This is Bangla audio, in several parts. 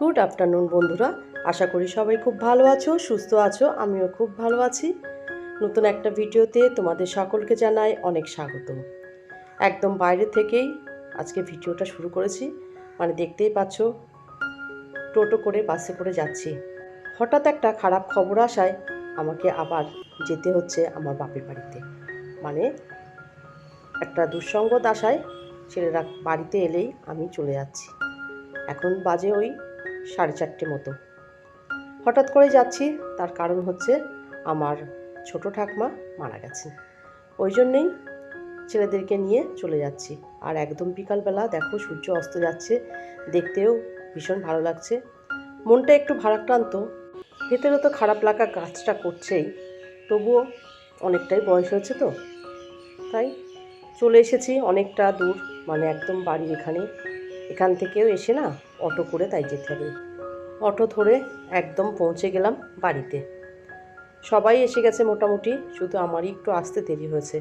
গুড আফটারনুন বন্ধুরা। আশা করি সবাই খুব ভালো আছো, সুস্থ আছো, আমিও খুব ভালো আছি। নতুন একটা ভিডিওতে তোমাদের সকলকে জানাই অনেক স্বাগত। একদম বাইরে থেকেই আজকে ভিডিওটা শুরু করেছি। মানে দেখতেই পাচ্ছ, টোটো করে বাসে করে যাচ্ছি। হঠাৎ একটা খারাপ খবর আসায় আমাকে আবার যেতে হচ্ছে আমার বাপের বাড়িতে। মানে একটা দুঃসঙ্গত আশায় ছেলেরা বাড়িতে এলেই আমি চলে যাচ্ছি। এখন বাজে ওই সাড়ে চারটে মতো। হঠাৎ করে যাচ্ছি, তার কারণ হচ্ছে আমার ছোট ঠাকমা মারা গেছেন ওই জন্যেই ছেলেদেরকে নিয়ে চলে যাচ্ছি। আর একদম বিকালবেলা দেখো সূর্য অস্ত যাচ্ছে, দেখতেও ভীষণ ভালো লাগছে। মনটা একটু ভারাক্রান্ত। ভেতরে তো খারাপ লাগা কাজটা করছেই, তবুও অনেকটাই বয়স হয়েছে তো। তাই চলে এসেছি অনেকটা দূর মানে একদম বাড়ি এখানে। এখান থেকেও এসে না অটো করে তাই যেতে হবে। অটো ধরে একদম পৌঁছে গেলাম বাড়িতে। সবাই এসে গেছে মোটামুটি, শুধু আমারই একটু আসতে দেরি হয়েছে।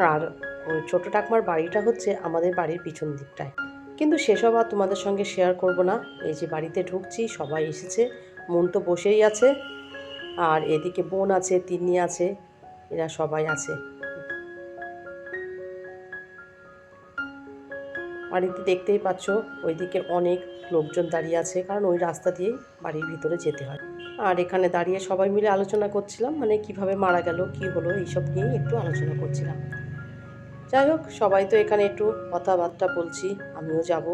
আর ওই ছোটো ঠাকমার বাড়িটা হচ্ছে আমাদের বাড়ির পিছন দিকটায়। কিন্তু সেসব আর তোমাদের সঙ্গে শেয়ার করব না। এই যে বাড়িতে ঢুকছি, সবাই এসেছে, মন তো বসেই আছে। আর এদিকে বোন আছে, তিন্নি আছে, এরা সবাই আছে। বাড়িতে দেখতেই পাচ্ছ, ওইদিকে অনেক লোকজন দাঁড়িয়ে আছে, কারণ ওই রাস্তা দিয়েই বাড়ির ভিতরে যেতে হয়। আর এখানে দাঁড়িয়ে সবাই মিলে আলোচনা করছিলাম মানে কীভাবে মারা গেল, কি হলো, এইসব নিয়েই একটু আলোচনা করছিলাম। যাই হোক, সবাই তো এখানে একটু কথাবার্তা বলছি, আমিও যাব।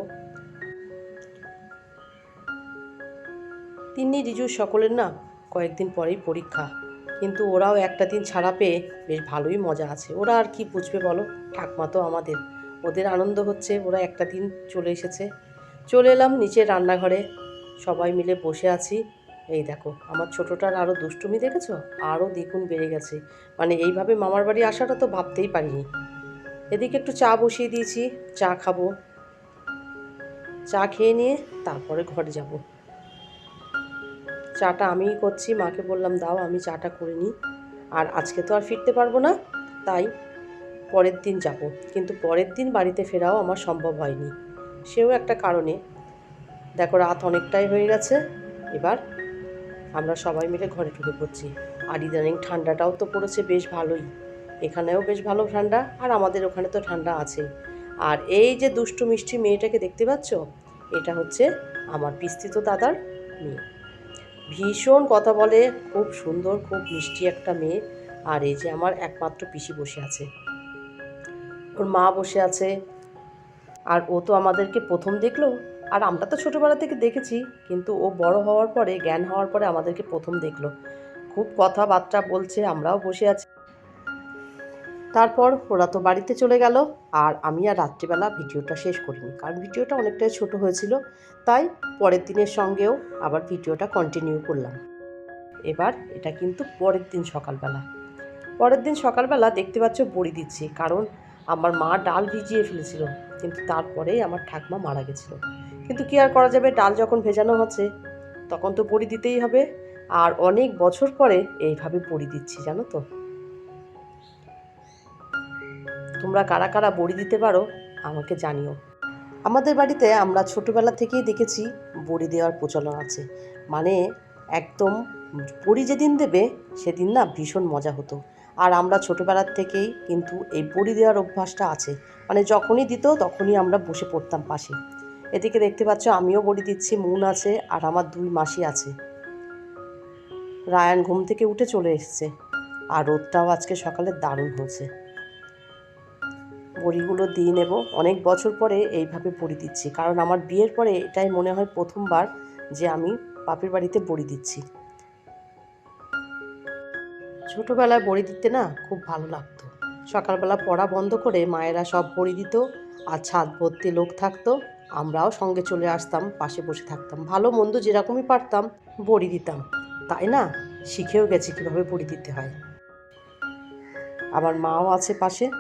তিন্নি, রিজু সকলের না কয়েকদিন পরেই পরীক্ষা, কিন্তু ওরাও একটা দিন ছাড়া পেয়ে বেশ ভালোই মজা আছে। ওরা আর কি বুঝবে বলো? ঠাকমা তো আমাদের। ওদের আনন্দ হচ্ছে, ওরা একটা দিন চলে এসেছে। চলে এলাম নিচে রান্নাঘরে। সবাই মিলে বসে আছি। এই দেখো, আমার ছোটোটার আরও দুষ্টুমি দেখেছ? আরও দ্বিগুণ বেড়ে গেছে। মানে এইভাবে মামার বাড়ি আসাটা তো ভাবতেই পারিনি। এদিকে একটু চা বসিয়ে দিয়েছি, চা খাব। চা খেয়ে নিয়ে তারপরে ঘরে যাব। চাটা আমিই করছি, মাকে বললাম, দাও, আমি চাটা করে নিই। আর আজকে তো আর ফিরতে পারব না, তাই পরের দিন যাব। কিন্তু পরের দিন বাড়িতে ফেরাও আমার সম্ভব হয়নি। সেও একটা কারণে, দেখো রাত অনেকটাই হয়ে গেছে, এবার আমরা সবাই মিলে ঘরে ঢুকে পড়ছি। আর ইদানিং ঠান্ডাটাও তো পড়েছে বেশ ভালোই। এখানেও বেশ ভালো ঠান্ডা, আর আমাদের ওখানে তো ঠান্ডা আছে। আর এই যে দুষ্টু মিষ্টি মেয়েটাকে দেখতে পাচ্ছ? এটা হচ্ছে আমার পিস্তিত দাদার মেয়ে। ভীষণ কথা বলে, খুব সুন্দর, খুব মিষ্টি একটা মেয়ে। আর এই যে আমার একমাত্র পিসি বসে আছে। ওর মা বসে আছে। আর ও তো আমাদেরকে প্রথম দেখল। আর আমরা তো ছোটোবেলা থেকে দেখেছি, কিন্তু ও বড় হওয়ার পরে, জ্ঞান হওয়ার পরে আমাদেরকে প্রথম দেখল। খুব কথাবার্তা বলছে, আমরাও বসে আছি। তারপর ওরা তো বাড়িতে চলে গেল, আর আমি আর রাত্রিবেলা ভিডিওটা শেষ করিনি, কারণ ভিডিওটা অনেকটাই ছোট হয়েছিল। তাই পরের দিনের সঙ্গেও আবার ভিডিওটা কন্টিনিউ করলাম। এবার এটা কিন্তু পরের দিন সকালবেলা। পরের দিন সকালবেলা দেখতে পাচ্ছ বড়ি দিচ্ছি, কারণ আমার মা ডাল ভিজিয়ে ফেলেছিল, কিন্তু তারপরেই আমার ঠাকমা মারা গেছিল। কিন্তু কি আর করা যাবে? ডাল যখন ভেজানো হচ্ছে তখন তো বড়ি দিতেই হবে। আর অনেক বছর পরে এইভাবে বড়ি দিচ্ছি, জানো তো। তোমরা কারা কারা বড়ি দিতে পারো, আমাকে জানিও। আমাদের বাড়িতে আমরা ছোটোবেলা থেকেই দেখেছি বড়ি দেওয়ার প্রচলন আছে। মানে একদম বড়ি যেদিন দেবে, সেদিন না ভীষণ মজা হতো। আর আমরা ছোটোবেলার থেকেই কিন্তু এই বড়ি দেওয়ার অভ্যাসটা আছে। মানে যখনই দিত তখনই আমরা বসে পড়তাম পাশে। এদিকে দেখতে পাচ্ছ আমিও বড়ি দিচ্ছি, মুন আছে আর আমার দুই মাসি আছে। রায়ান ঘুম থেকে উঠে চলে এসছে আর রোদটাও আজকে সকালে দারুণ হয়েছে। বড়িগুলো দিয়ে নেব। অনেক বছর পরে এইভাবে বড়ি দিচ্ছি। কারণ আমার বিয়ের পরে এটাই মনে হয় প্রথমবার যে আমি বাপের বাড়িতে বড়ি দিচ্ছি। ছোটোবেলায় বড়ি দিতে না খুব ভালো লাগতো। সকালবেলা পড়া বন্ধ করে মায়েরা সব বড়ি দিত আর ছাদ ভর্তি লোক থাকতো। আমরাও সঙ্গে চলে আসতাম, পাশে বসে থাকতাম। ভালো মন্দ যেরকমই পারতাম, বড়ি দিতাম। তাই না? শিখেও গেছি কীভাবে বড়ি দিতে হয়। আমার মাও আছে পাশে।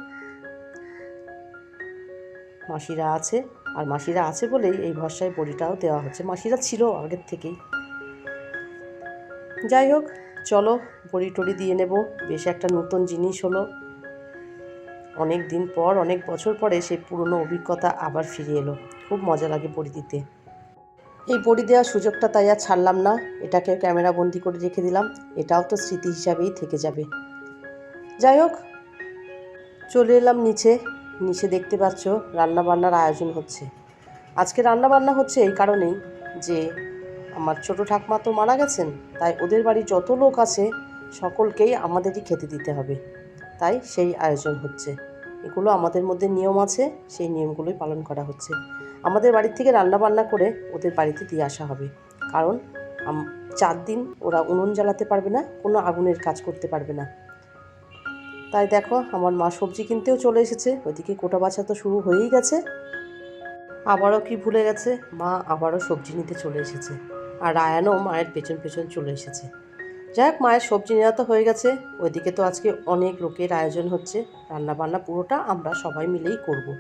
মাসিরা আছে। আর মাসিরা আছে বলেই এই ভরসায় বড়িটাও দেওয়া হচ্ছে। মাসিরা ছিল আগের থেকেই। যাই হোক চলো বড়ি টড়ি দিয়ে নেব। বেশ একটা নতুন জিনিস হলো। অনেক দিন পর, অনেক বছর পরে সেই পুরনো অভিজ্ঞতা আবার ফিরে এলো। খুব মজা লাগে বড়ি দিতে। এই বড়ি দেওয়ার সুযোগটা তাই আর ছাড়লাম না। এটাকে ক্যামেরা বন্দি করে রেখে দিলাম। এটাও তো স্মৃতি হিসাবেই থেকে যাবে। যাই হোক, চলে এলাম নিচে। নিচে দেখতে পাচ্ছ রান্না বান্নার আয়োজন হচ্ছে। আজকে রান্না বান্না হচ্ছে এই কারণেই যে আমার ছোট ঠাকমা তো মারা গেছেন, তাই ওদের বাড়ি যত লোক আছে সকলকেই আমাদেরই খেতে দিতে হবে। তাই সেই আয়োজন হচ্ছে। এগুলো আমাদের মধ্যে নিয়ম আছে, সেই নিয়মগুলোই পালন করা হচ্ছে। আমাদের বাড়ির থেকে রান্না বান্না করে ওদের বাড়িতে দিয়ে আসা হবে। কারণ চার দিন ওরা উনুন জ্বালাতে পারবে না, কোনো আগুনের কাজ করতে পারবে না। তাই দেখো, আমার মা সবজি কিনতেও চলে এসেছে। ওইদিকে কোটা বাছা তো শুরু হয়েই গেছে। আবারও কি ভুলে গেছে? মা আবারও সবজি নিতে চলে এসেছে। আর রায়ানও মায়ের পেছন পেছন চলে এসেছে। যাই হোক মায়ের সবজি নেওয়া তো হয়ে গেছে। ওইদিকে তো আজকে অনেক লোকের আয়োজন হচ্ছে। রান্না বান্না পুরোটা আমরা সবাই মিলেই করব।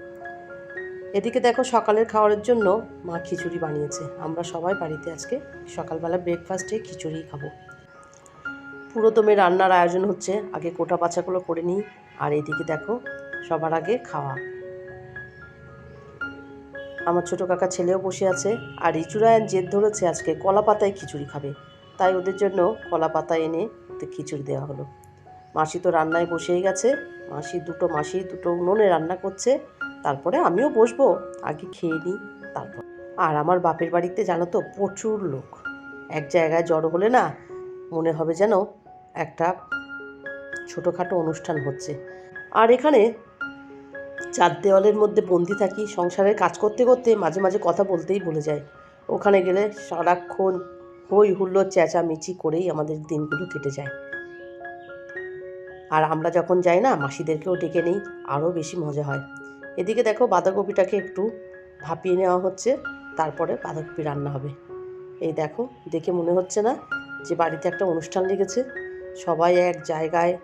এদিকে দেখো, সকালের খাওয়ারের জন্য মা খিচুড়ি বানিয়েছে। আমরা সবাই বাড়িতে আজকে সকালবেলা ব্রেকফাস্টে খিচুড়ি খাব। পুরো দমে রান্নার আয়োজন হচ্ছে। আগে কোটা বাছাগুলো করে নিই। আর এদিকে দেখো, সবার আগে খাওয়া। আমার ছোট কাকা ছেলেও বসে আছে, আর ইচুরায়ন জেদ ধরেছে আজকে কলা পাতায় খিচুড়ি খাবে। তাই ওদের জন্য কলা পাতা এনে খিচুড়ি দেওয়া হলো। মাসি তো রান্নায় বসেই গেছে। মাসি দুটো মাসি দুটো উনুনে রান্না করছে। তারপরে আমিও বসবো, আগে খেয়ে নিই, তারপর। আর আমার বাপের বাড়িতে জানো তো প্রচুর লোক। এক জায়গায় জড়ো হলে না মনে হবে যেন একটা ছোটোখাটো অনুষ্ঠান হচ্ছে। আর এখানে চার দেওয়ালের মধ্যে বন্দি থাকি, সংসারের কাজ করতে করতে মাঝে মাঝে কথা বলতেই ভুলে যায় ওখানে গেলে সারাক্ষণ হই হুল্লোড় চেঁচামেচি করেই আমাদের দিনগুলো কেটে যায়। আর আমরা যখন যাই না, মাসিদেরকেও ডেকে নেই, আরও বেশি মজা হয়। এদিকে দেখো বাঁধাকপিটাকে একটু ভাপিয়ে নেওয়া হচ্ছে, তারপরে বাঁধাকপি রান্না হবে। এই দেখো, দেখে মনে হচ্ছে না যে বাড়িতে একটা অনুষ্ঠান লেগেছে। সবাই এক জায়গায়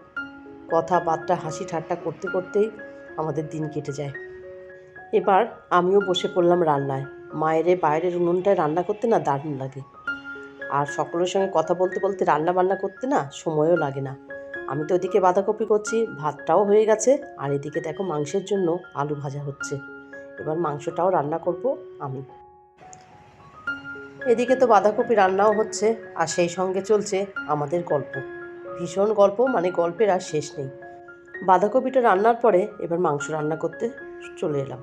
কথাবার্তা, হাসি ঠাট্টা করতে করতেই আমাদের দিন কেটে যায়। এবার আমিও বসে পড়লাম রান্নায়। মায়ের বাইরের উনুনটায় রান্না করতে না দারুণ লাগে। আর সকলের সঙ্গে কথা বলতে বলতে রান্না বান্না করতে না সময়ও লাগে না। আমি তো ওদিকে বাঁধাকপি করছি, ভাতটাও হয়ে গেছে, আর এদিকে দেখো মাংসের জন্য আলু ভাজা হচ্ছে। এবার মাংসটাও রান্না করব আমি। এদিকে তো বাঁধাকপি রান্নাও হচ্ছে, আর সেই সঙ্গে চলছে আমাদের গল্প। ভীষণ গল্প মানে গল্পের আর শেষ নেই। বাঁধাকপিটা রান্নার পরে এবার মাংস রান্না করতে চলে এলাম।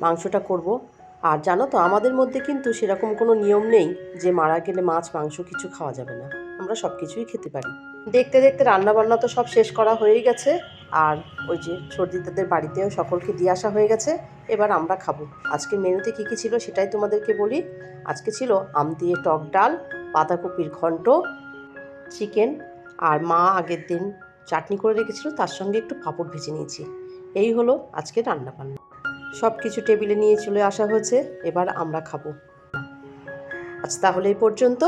মাংসটা করব। আর জানো তো, আমাদের মধ্যে কিন্তু সেরকম কোনো নিয়ম নেই যে মারা গেলে মাছ, মাংস কিছু খাওয়া যাবে না। আমরা সব কিছুই খেতে পারি। দেখতে দেখতে রান্না বান্না তো সব শেষ করা হয়েই গেছে। আর ওই যে সর্দিতাদের বাড়িতেও সকলকে দিয়ে আসা হয়ে গেছে। এবার আমরা খাব। আজকে মেনুতে কী কী ছিল সেটাই তোমাদেরকে বলি। আজকে ছিল আম দিয়ে টক ডাল, বাঁধাকপির ঘন্ট, চিকেন, আর মা আগের দিন চাটনি করে রেখেছিল, তার সঙ্গে একটু পাঁপড় ভেজে নিয়েছি। এই হলো আজকে রান্না বান্না সব কিছু টেবিলে নিয়ে চলে আসা হয়েছে, এবার আমরা খাব। আজ তাহলে এই পর্যন্ত।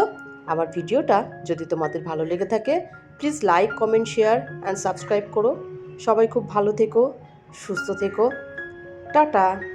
আমার ভিডিওটা যদি তোমাদের ভালো লেগে থাকে please like comment share and subscribe করো। সবাই খুব ভালো থেকো, সুস্থ থেকো। টাটা!